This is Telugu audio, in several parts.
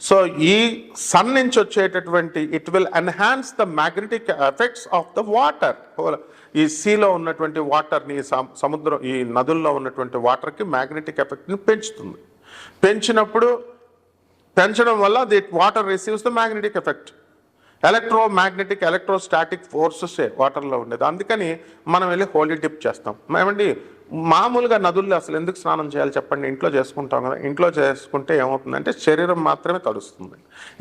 సో ఈ సన్ నుంచి వచ్చేటటువంటి it will enhance the magnetic effects of the water ఈ సీలో ఉన్నటువంటి వాటర్ని సముద్రం ఈ నదుల్లో ఉన్నటువంటి వాటర్కి మ్యాగ్నెటిక్ ఎఫెక్ట్ని పెంచుతుంది. పెంచినప్పుడు పెంచడం వల్ల the water receives the magnetic effect electromagnetic electrostatic forces వాటర్లో ఉండేది. అందుకని మనం వెళ్ళి హోలీ డిప్ చేస్తాం. ఏమండి మామూలుగా నదుల్లో అసలు ఎందుకు స్నానం చేయాలి చెప్పండి? ఇంట్లో చేసుకుంటాం కదా. ఇంట్లో చేసుకుంటే ఏమవుతుందంటే శరీరం మాత్రమే తడుస్తుంది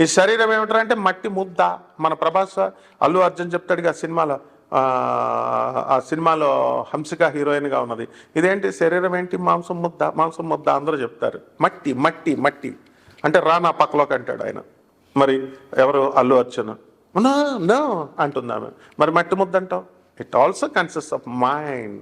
ఈ శరీరం ఏమిటంటే మట్టి ముద్ద. మన ప్రభాస్ అల్లు అర్జున్ చెప్తాడు ఆ సినిమాలో ఆ, సినిమాలో హంసిక హీరోయిన్గా ఉన్నది. ఇదేంటి? శరీరం ఏంటి? మాంసం ముద్ద. మాంసం ముద్ద అందరూ చెప్తారు. మట్టి మట్టి మట్టి. అంటే రా నా పక్కలోకి అంటాడు ఆయన. మరి ఎవరు? అల్లు అర్జున్. నా అంటుంది ఆమె. మరి మట్టి ముద్ద అంటావు it also consist of mind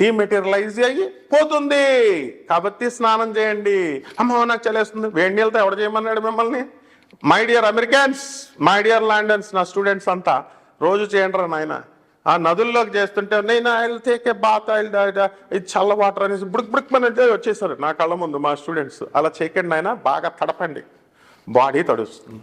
డీమెటీరియలైజ్ అయ్యి పోతుంది. కాబట్టి స్నానం చేయండి. అమ్మ నాకు చలేస్తుంది. వేడి నీళ్ళతో ఎవడ చేయమన్నాడు మిమ్మల్ని? My dear Americans my dear Londons నా స్టూడెంట్స్ అంతా రోజు చేయండి రా నాయన. ఆ నదుల్లోకి చేస్తుంటే నేను ఐల్ తేకే బాత్ ఐల్ ఇది చల్ల వాటర్ అనేసి బుడుక్ బుడుక్ మన వచ్చేసారు నా కళ్ళ ముందు మా స్టూడెంట్స్ అలా చేయకండి ఆయన బాగా తడపండి. బాడీ తడుస్తుంది.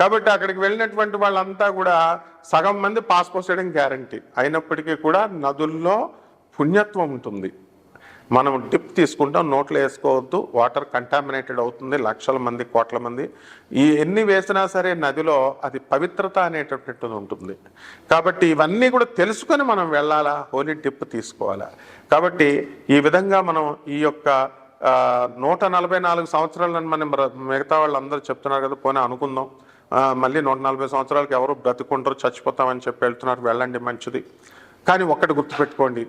కాబట్టి అక్కడికి వెళ్ళినటువంటి వాళ్ళంతా కూడా సగం మంది పాస్ పోసేయడం గ్యారంటీ. అయినప్పటికీ కూడా నదుల్లో పుణ్యత్వం ఉంటుంది. మనం డిప్ తీసుకుంటాం నోట్లో వేసుకోవద్దు వాటర్ కంటామినేటెడ్ అవుతుంది లక్షల మంది కోట్ల మంది. ఈ ఎన్ని వేసినా సరే నదిలో అది పవిత్రత అనేటటువంటిది ఉంటుంది. కాబట్టి ఇవన్నీ కూడా తెలుసుకొని మనం వెళ్ళాలా హోలీ డిప్ తీసుకోవాలా? కాబట్టి ఈ విధంగా మనం ఈ యొక్క నూట నలభై నాలుగు సంవత్సరాలను మనం మిగతా వాళ్ళందరూ చెప్తున్నారు కదా పోనీ అనుకుందాం. మళ్ళీ నూట నలభై సంవత్సరాలకి ఎవరు బ్రతుకుంటారు చచ్చిపోతామని చెప్పి వెళ్తున్నారు వెళ్ళండి మంచిది. కానీ ఒక్కటి గుర్తుపెట్టుకోండి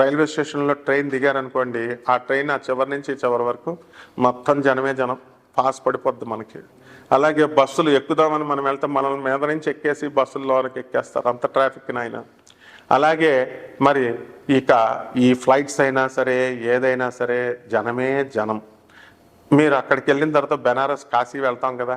రైల్వే స్టేషన్లో ట్రైన్ దిగారనుకోండి ఆ ట్రైన్ ఆ చివరి నుంచి చివరి వరకు మొత్తం జనమే జనం పాస్ పడిపోద్ది మనకి. అలాగే బస్సులు ఎక్కుదామని మనం వెళ్తే మనల్ని మీద నుంచి ఎక్కేసి బస్సుల్లోకి ఎక్కేస్తారు అంత ట్రాఫిక్ నాయన. అలాగే మరి ఇక ఈ ఫ్లైట్స్ అయినా సరే ఏదైనా సరే జనమే జనం. మీరు అక్కడికి వెళ్ళిన తర్వాత బెనారస్ కాశీ వెళ్తాం కదా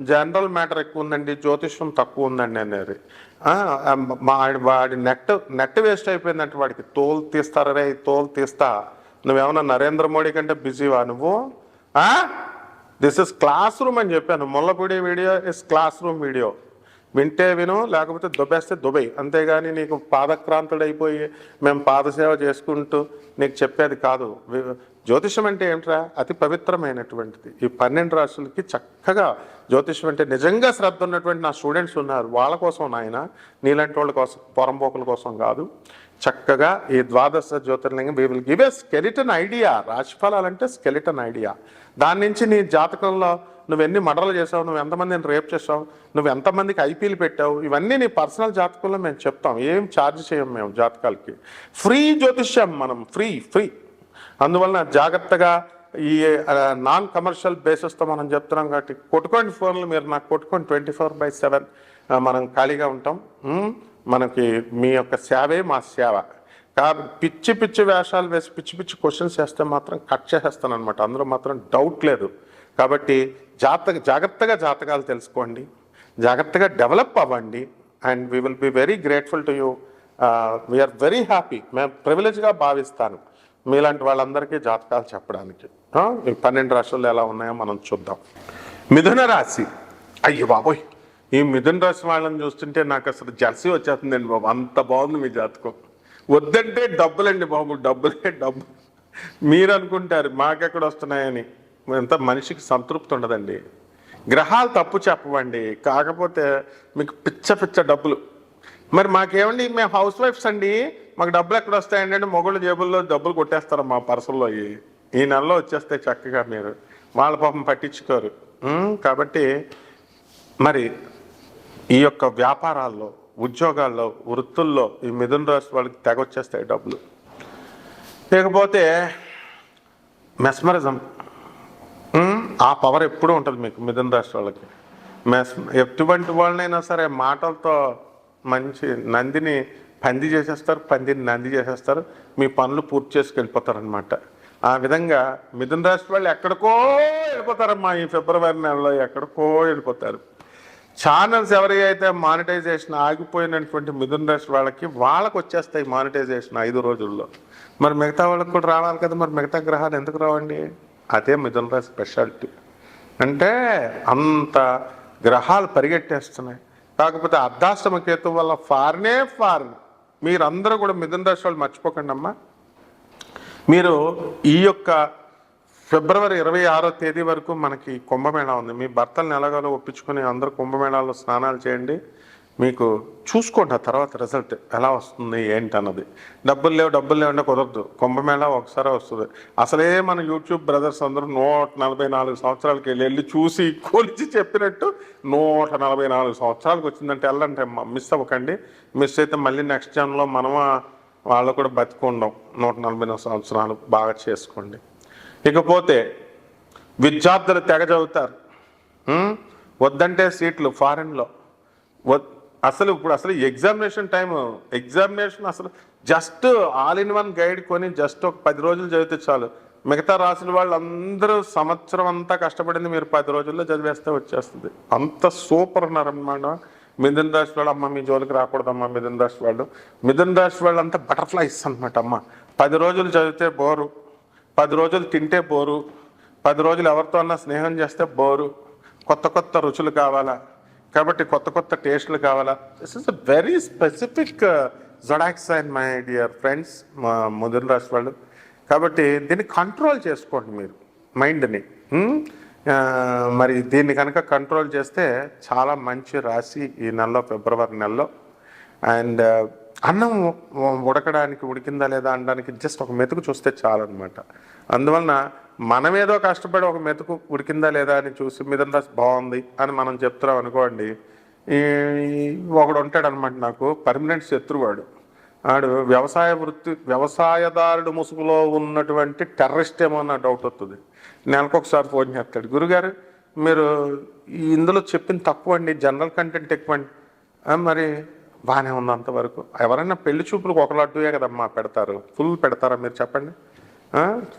జనరల్ మ్యాటర్ ఎక్కువ ఉందండి జ్యోతిష్యం తక్కువ ఉందండి అనేది మా వాడి నెట్ నెట్ వేస్ట్ అయిపోయిందంటే వాడికి తోలు తీస్తారే? తోలు తీస్తా. నువ్వేమన్నా నరేంద్ర మోడీ కంటే బిజీవా నువ్వు? దిస్ ఇస్ క్లాస్ రూమ్ అని చెప్పాను. Mullapudi video is classroom video వింటే విను లేకపోతే దుబ్బేస్తే దుబై అంతేగాని నీకు పాదక్రాంతుడైపోయి మేము పాదసేవ చేసుకుంటూ నీకు చెప్పేది కాదు. జ్యోతిషం అంటే ఏంట్రా? అతి పవిత్రమైనటువంటిది. ఈ పన్నెండు రాష్ట్రాలకి చక్కగా జ్యోతిషం అంటే నిజంగా శ్రద్ధ ఉన్నటువంటి నా స్టూడెంట్స్ ఉన్నారు. వాళ్ళ కోసం నాయన నీలాంటి వాళ్ళ కోసం పొరంపోకుల కోసం కాదు. చక్కగా ఈ ద్వాదశ జ్యోతిర్లింగం we will give a skeleton idea రాశిఫలాలంటే skeleton idea దాని నుంచి నీ జాతకంలో నువ్వు ఎన్ని మర్డర్లు చేసావు నువ్వు ఎంతమందిని రేప్ చేసావు నువ్వు ఎంతమందికి ఐపీలు పెట్టావు ఇవన్నీ నీ పర్సనల్ జాతకంలో మేము చెప్తాం. ఏం ఛార్జ్ చేయం మేము జాతకాలకి? ఫ్రీ జ్యోతిష్యం మనం ఫ్రీ ఫ్రీ. అందువలన జాగ్రత్తగా ఈ నాన్ కమర్షియల్ బేసిస్తో మనం చెప్తున్నాం కాబట్టి కొట్టుకోండి ఫోన్లు మీరు నాకు కొట్టుకోండి ట్వంటీ ఫోర్ బై సెవెన్. మనం ఖాళీగా ఉంటాం. మనకి మీ యొక్క సేవే మా సేవ. కాబట్టి పిచ్చి పిచ్చి వేషాలు వేసి పిచ్చి పిచ్చి క్వశ్చన్స్ వేస్తే మాత్రం కట్ చేసేస్తాను అనమాట అందులో మాత్రం డౌట్ లేదు. కాబట్టి జాతక జాగ్రత్తగా జాతకాలు తెలుసుకోండి. జాగ్రత్తగా డెవలప్ అవ్వండి. And we will be very grateful to you. We are very happy. మేము ప్రివిలేజ్గా భావిస్తాను. మీలాంటి వాళ్ళందరికీ జాతకాలు చెప్పడానికి. పన్నెండు రాష్ట్రాలు ఎలా ఉన్నాయో మనం చూద్దాం. మిథున రాశి. అయ్యో బాబోయ్! ఈ మిథున రాశి వాళ్ళని చూస్తుంటే నాకు అసలు జెర్సీ వచ్చేస్తుందండి బాబు. అంత బాగుంది మీ జాతకం. వద్దంటే డబ్బులండి బాబు. డబ్బులే డబ్బు. మీరు అనుకుంటారు మాకెక్కడ వస్తున్నాయని. ఎంత మనిషికి సంతృప్తి ఉండదండి. గ్రహాలు తప్పు చెప్పవండి. కాకపోతే మీకు పిచ్చ పిచ్చ డబ్బులు. మరి మాకేమండి మేము హౌస్ వైఫ్స్ అండి. మాకు డబ్బులు ఎక్కడ వస్తాయండి అంటే మొగుళ్ళ జేబుల్లో డబ్బులు కొట్టేస్తారు మా పర్సుల్లో ఈ ఈ నెలలో వచ్చేస్తాయి చక్కగా మీరు. వాళ్ళ పాపం పట్టించుకోరు. కాబట్టి మరి ఈ యొక్క వ్యాపారాల్లో ఉద్యోగాల్లో వృత్తుల్లో ఈ మిథున రాశి వాళ్ళకి తెగ వచ్చేస్తాయి డబ్బులు. లేకపోతే మెస్మరిజం. ఆ పవర్ ఎప్పుడూ ఉంటుంది మీకు మిథున రాశి వాళ్ళకి. మెస్ ఎటువంటి వాళ్ళనైనా సరే మాటలతో మంచి నందిని పంది చేసేస్తారు పందిని నంది చేసేస్తారు మీ పనులు పూర్తి చేసుకెళ్ళిపోతారనమాట ఆ విధంగా మిథున రాశి వాళ్ళు ఎక్కడికో వెళ్ళిపోతారమ్మా ఈ ఫిబ్రవరి నెలలో ఎక్కడికో వెళ్ళిపోతారు. ఛానల్స్ ఎవరి అయితే మానిటైజేషన్ ఆగిపోయినటువంటి మిథున రాశి వాళ్ళకి వాళ్ళకి వచ్చేస్తాయి మానిటైజేషన్ ఐదు రోజుల్లో. మరి మిగతా వాళ్ళకి కూడా రావాలి కదా మరి మిగతా గ్రహాలు ఎందుకు రావండి? అదే మిథున్ రాశి స్పెషాలిటీ. అంటే అంత గ్రహాలు పరిగెట్టేస్తున్నాయి. కాకపోతే అర్ధాష్టమ కేతు వల్ల ఫారినే ఫారిన్. మీరందరూ కూడా మిథున రాశి వాళ్ళు మర్చిపోకండి అమ్మా. మీరు ఈ యొక్క ఫిబ్రవరి ఇరవై ఆరో తేదీ వరకు మనకి కుంభమేళా ఉంది. మీ భర్తలను ఎలాగోలో ఒప్పించుకొని అందరూ కుంభమేళాలో స్నానాలు చేయండి. మీకు చూసుకోండి ఆ తర్వాత రిజల్ట్ ఎలా వస్తుంది ఏంటి అన్నది డబ్బులు లేవు డబ్బులు లేవు అంటే కుదరదు. కుంభమేళ ఒకసారి వస్తుంది. అసలే మన యూట్యూబ్ బ్రదర్స్ అందరూ నూట నలభై నాలుగు సంవత్సరాలకి వెళ్ళి వెళ్ళి చూసి కొలిచి చెప్పినట్టు నూట నలభై నాలుగు సంవత్సరాలకు వచ్చిందంటే వెళ్ళంటే మిస్ అవ్వకండి. మిస్ అయితే మళ్ళీ నెక్స్ట్ జన్లో మనము వాళ్ళు కూడా బతికుండం. నూట నలభై నాలుగు సంవత్సరాలు బాగా చేసుకోండి. ఇకపోతే విద్యార్థులు తెగ చదువుతారు. వద్దంటే సీట్లు ఫారెన్లో వద్ అసలు ఇప్పుడు అసలు ఎగ్జామినేషన్ టైం ఎగ్జామినేషన్ అసలు just all in one guide కొని జస్ట్ ఒక పది రోజులు చదివితే చాలు. మిగతా రాసిన వాళ్ళందరూ సంవత్సరం అంతా కష్టపడింది మీరు పది రోజుల్లో చదివేస్తే వచ్చేస్తుంది. అంత సూపర్ ఉన్నారనమాట మిథున్ రాశి వాళ్ళు అమ్మ మీ జోలికి రాకూడదమ్మా మిథున్ రాశి వాళ్ళు. మిథున్ రాశి వాళ్ళు అంతా బటర్ఫ్లైస్ అనమాట అమ్మ. పది రోజులు చదివితే బోరు. పది రోజులు తింటే బోరు. పది రోజులు ఎవరితో అన్నా స్నేహం చేస్తే బోరు. కొత్త కొత్త రుచులు కావాలా? కాబట్టి కొత్త కొత్త టేస్ట్లు కావాలా? This is a very specific zodiacs and my dear friends మా ముదిరి రాశి వాళ్ళు. కాబట్టి దీన్ని కంట్రోల్ చేసుకోండి మీరు మైండ్ని hmm? మరి దీన్ని కనుక కంట్రోల్ చేస్తే చాలా మంచి రాశి ఈ నెలలో ఫిబ్రవరి నెలలో. అండ్ uh, అన్నం ఉడకడానికి ఉడికిందా లేదా అనడానికి జస్ట్ ఒక మెతుకు చూస్తే చాలన్నమాట. అందువలన మనమేదో కష్టపడి ఒక మెతుకు ఉడికిందా లేదా అని చూసి మీదంతా బాగుంది అని మనం చెప్తున్నాం అనుకోండి ఒకడు ఉంటాడు అనమాట నాకు పర్మనెంట్ శత్రువాడు ఆడు వ్యవసాయ వృత్తి వ్యవసాయదారుడు ముసుగులో ఉన్నటువంటి టెర్రరిస్ట్ ఏమో అన్న డౌట్ వస్తుంది. నెలకు ఒకసారి ఫోన్ చేస్తాడు గురుగారు మీరు ఇందులో చెప్పింది తక్కువ అండి జనరల్ కంటెంట్ ఎక్కువ అండి. మరి బాగానే ఉంది అంతవరకు. ఎవరైనా పెళ్ళి చూపులకు ఒక లడ్డూయే కదమ్మా పెడతారు. ఫుల్ పెడతారా మీరు చెప్పండి.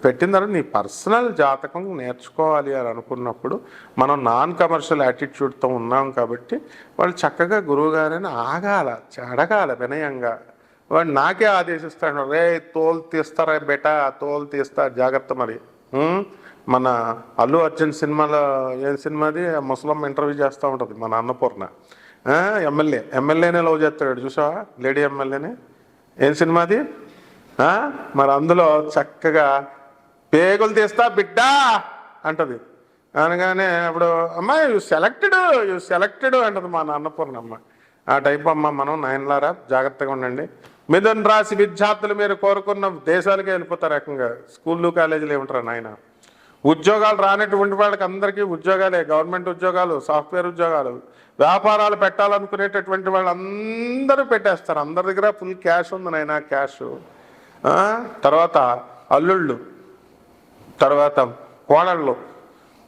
పెట్టిన తర్వాత నీ పర్సనల్ జాతకం నేర్చుకోవాలి అని అనుకున్నప్పుడు మనం నాన్ కమర్షియల్ యాటిట్యూడ్తో ఉన్నాం కాబట్టి వాళ్ళు చక్కగా గురువు గారని ఆగాల అడగాల వినయంగా. వాడు నాకే ఆదేశిస్తాడు రే తోలు తీస్తారా బెటా తోలు తీస్తా జాగ్రత్త మరి. మన అల్లు అర్జున్ సినిమాలో ఏం సినిమాది? ముసలమ్మ ఇంటర్వ్యూ చేస్తూ ఉంటుంది మన అన్నపూర్ణ. ఎమ్మెల్యే. ఎమ్మెల్యేనే లవ్ చేస్తాడు చూసావా? లేడీ ఎమ్మెల్యేనే. ఏం సినిమాది? మరి అందులో చక్కగా పేగులు తీస్తా బిడ్డా అంటది. అనగానే అప్పుడు అమ్మా యు సెలెక్టెడ్ యు సెలెక్టెడ్ అంటది మా నాన్నపూర్ణమ్మ ఆ టైప్ అమ్మ మనం నయన్లారా జాగ్రత్తగా ఉండండి. మిథున్ రాశి విద్యార్థులు మీరు కోరుకున్న దేశాలకే వెళ్ళిపోతారు రకంగా స్కూళ్ళు కాలేజీలు ఏమంటారు నాయన? ఉద్యోగాలు రానటువంటి వాళ్ళకి అందరికీ ఉద్యోగాలే. గవర్నమెంట్ ఉద్యోగాలు సాఫ్ట్వేర్ ఉద్యోగాలు. వ్యాపారాలు పెట్టాలనుకునేటటువంటి వాళ్ళందరూ పెట్టేస్తారు. అందరి దగ్గర ఫుల్ క్యాష్ ఉంది నాయన క్యాష్. తర్వాత అల్లుళ్ళు తర్వాత కోడళ్ళు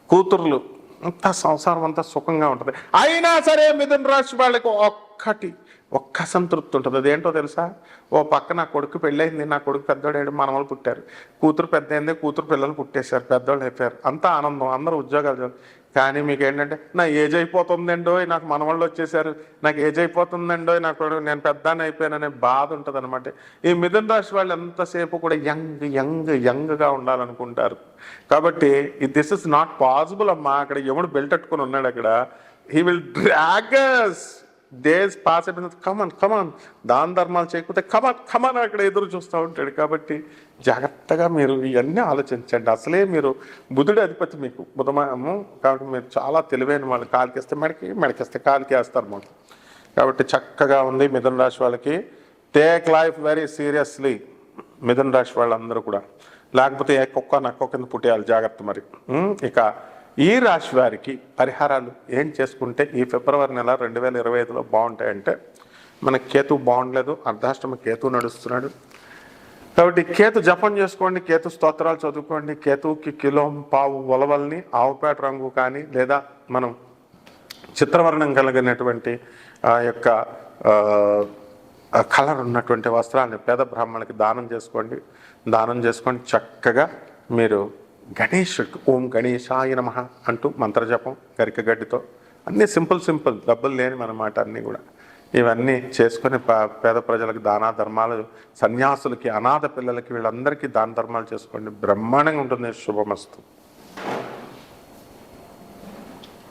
కూతుర్లు అంతా సంసారం అంతా సుఖంగా ఉంటుంది. అయినా సరే మిథున రాశి వాళ్ళకి ఒక్కటి ఒక్క సంతృప్తి ఉంటుంది. అదేంటో తెలుసా? ఓ పక్క నా కొడుకు పెళ్ళయింది నా కొడుకు పెద్దోడేడు మనమలు పుట్టారు. కూతురు పెద్ద అయింది కూతురు పిల్లలు పుట్టేశారు పెద్దోళ్ళు అయిపోయారు. అంతా ఆనందం అందరూ ఉద్యోగాలు కానీ మీకు ఏంటంటే నా ఏజ్ అయిపోతుందండో నాకు మనవాళ్ళు వచ్చేసారు నాకు ఏజ్ అయిపోతుందండో నాకు నేను పెద్దాన్ని అయిపోయాననే బాధ ఉంటుంది అనమాట ఈ మిథున రాశి వాళ్ళు ఎంతసేపు కూడా యంగ్ యంగ్ యంగ్గా ఉండాలనుకుంటారు. కాబట్టి ఈ దిస్ ఇస్ నాట్ పాసిబుల్ అమ్మా అక్కడ ఎవడు బెల్ట్ అట్టుకుని ఉన్నాడు అక్కడ he will drag us these pass అయిపోయిన కమన్ కమన్ దాన ధర్మాలు చేయకపోతే కమన్ కమన్ అక్కడ ఎదురు చూస్తూ ఉంటాడు. కాబట్టి జాగ్రత్తగా మీరు ఇవన్నీ ఆలోచించండి. అసలే మీరు బుధుడి అధిపతి మీకు. బుధమాము కాబట్టి మీరు చాలా తెలివైన వాళ్ళు. కాలికేస్తే మెడకి మెడకేస్తే కాలికి వేస్తారు మాకు. కాబట్టి చక్కగా ఉంది మిథున రాశి వాళ్ళకి. టేక్ లైఫ్ వెరీ సీరియస్లీ మిథున రాశి వాళ్ళందరూ కూడా. లేకపోతే ఏ కుక్క నక్క కింద పుట్టేయాలి. జాగ్రత్త మరి. ఇక ఈ రాశి వారికి పరిహారాలు ఏం చేసుకుంటే ఈ ఫిబ్రవరి నెల రెండు వేల ఇరవై ఐదులో బాగుంటాయంటే మన కేతు బాగుండలేదు అర్ధాష్టమ కేతు నడుస్తున్నాడు. కాబట్టి కేతు జపం చేసుకోండి కేతు స్తోత్రాలు చదువుకోండి కేతుకి కిలో పావు ఉలవల్ని ఆవుపేట రంగు కానీ లేదా మనం చిత్రవర్ణం కలిగినటువంటి ఆ యొక్క కలర్ ఉన్నటువంటి వస్త్రాన్ని పేద బ్రాహ్మణులకి దానం చేసుకోండి. దానం చేసుకొని చక్కగా మీరు గణేషుడికి ఓం గణేశాయ నమ అంటూ మంత్రజపం గరిక గడ్డితో అన్నీ సింపుల్ సింపుల్ డబ్బులు లేని మనమాట అన్నీ కూడా. ఇవన్నీ చేసుకొని పేద ప్రజలకు దానా ధర్మాలు సన్యాసులకి అనాథ పిల్లలకి వీళ్ళందరికీ దాన ధర్మాలు చేసుకోండి. బ్రహ్మాండంగా ఉంటుంది శుభమస్తు.